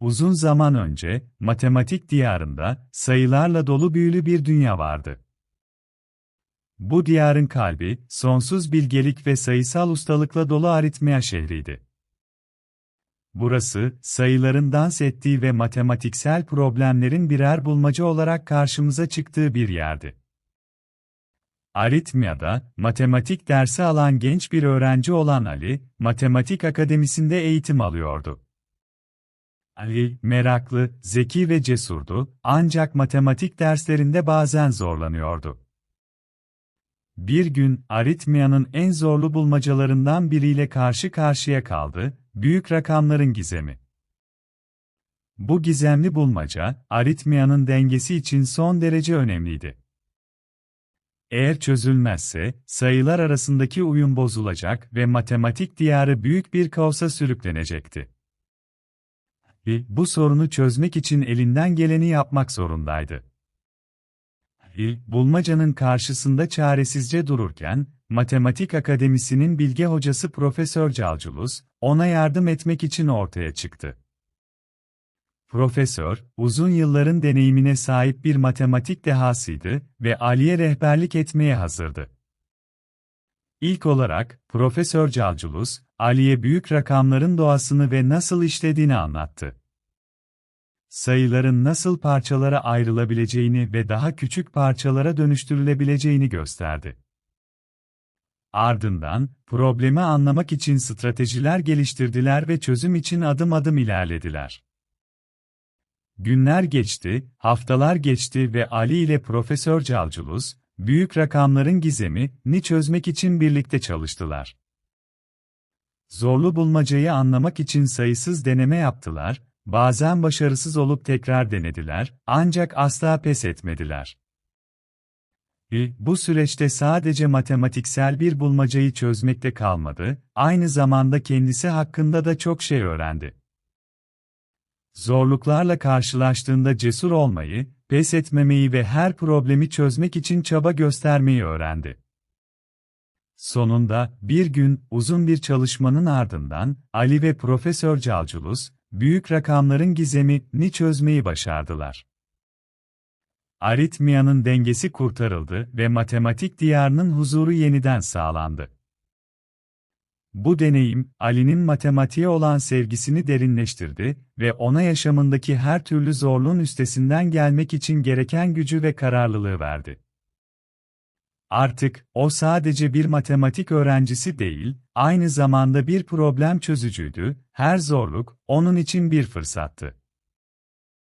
Uzun zaman önce, matematik diyarında, sayılarla dolu büyülü bir dünya vardı. Bu diyarın kalbi, sonsuz bilgelik ve sayısal ustalıkla dolu aritmia şehriydi. Burası, sayıların dans ettiği ve matematiksel problemlerin birer bulmaca olarak karşımıza çıktığı bir yerdi. Aritmiyada, matematik dersi alan genç bir öğrenci olan Ali, matematik akademisinde eğitim alıyordu. Ali, meraklı, zeki ve cesurdu, ancak matematik derslerinde bazen zorlanıyordu. Bir gün, aritmiyanın en zorlu bulmacalarından biriyle karşı karşıya kaldı, büyük rakamların gizemi. Bu gizemli bulmaca, aritmiyanın dengesi için son derece önemliydi. Eğer çözülmezse, sayılar arasındaki uyum bozulacak ve matematik diyarı büyük bir kaosa sürüklenecekti. Ve bu sorunu çözmek için elinden geleni yapmak zorundaydı. Hill, bulmacanın karşısında çaresizce dururken, Matematik Akademisi'nin bilge hocası Profesör Calculus, ona yardım etmek için ortaya çıktı. Profesör, uzun yılların deneyimine sahip bir matematik dehasıydı ve Ali'ye rehberlik etmeye hazırdı. İlk olarak, Profesör Calculus, Ali'ye büyük rakamların doğasını ve nasıl işlediğini anlattı sayıların nasıl parçalara ayrılabileceğini ve daha küçük parçalara dönüştürülebileceğini gösterdi. Ardından, problemi anlamak için stratejiler geliştirdiler ve çözüm için adım adım ilerlediler. Günler geçti, haftalar geçti ve Ali ile Profesör Calculus, büyük rakamların gizemi, ni çözmek için birlikte çalıştılar. Zorlu bulmacayı anlamak için sayısız deneme yaptılar, Bazen başarısız olup tekrar denediler, ancak asla pes etmediler. I, bu süreçte sadece matematiksel bir bulmacayı çözmekte kalmadı, aynı zamanda kendisi hakkında da çok şey öğrendi. Zorluklarla karşılaştığında cesur olmayı, pes etmemeyi ve her problemi çözmek için çaba göstermeyi öğrendi. Sonunda, bir gün, uzun bir çalışmanın ardından, Ali ve Profesör Calculus, büyük rakamların gizemini çözmeyi başardılar. Aritmiyanın dengesi kurtarıldı ve matematik diyarının huzuru yeniden sağlandı. Bu deneyim, Ali'nin matematiğe olan sevgisini derinleştirdi ve ona yaşamındaki her türlü zorluğun üstesinden gelmek için gereken gücü ve kararlılığı verdi. Artık, o sadece bir matematik öğrencisi değil, aynı zamanda bir problem çözücüydü, her zorluk, onun için bir fırsattı.